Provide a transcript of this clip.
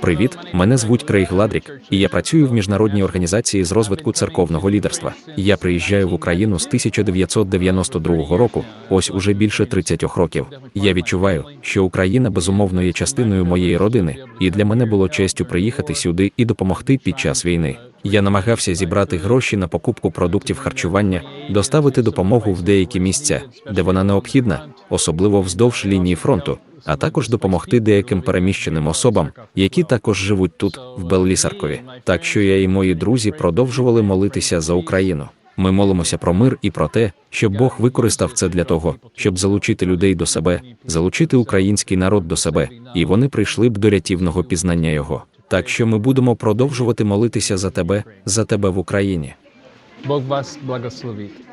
Привіт, мене звуть Крейг Ладрік, і я працюю в міжнародній організації з розвитку церковного лідерства. Я приїжджаю в Україну з 1992 року, ось уже більше 30 років. Я відчуваю, що Україна безумовно є частиною моєї родини, і для мене було честю приїхати сюди і допомогти під час війни. Я намагався зібрати гроші на покупку продуктів харчування, доставити допомогу в деякі місця, де вона необхідна, особливо вздовж лінії фронту, а також допомогти деяким переміщеним особам, які також живуть тут, в Беллісаркові. Так що я і мої друзі продовжували молитися за Україну. Ми молимося про мир і про те, щоб Бог використав це для того, щоб залучити людей до себе, залучити український народ до себе, і вони прийшли б до рятівного пізнання його. Так що ми будемо продовжувати молитися за тебе, за тебе в Україні. Бог вас благословить.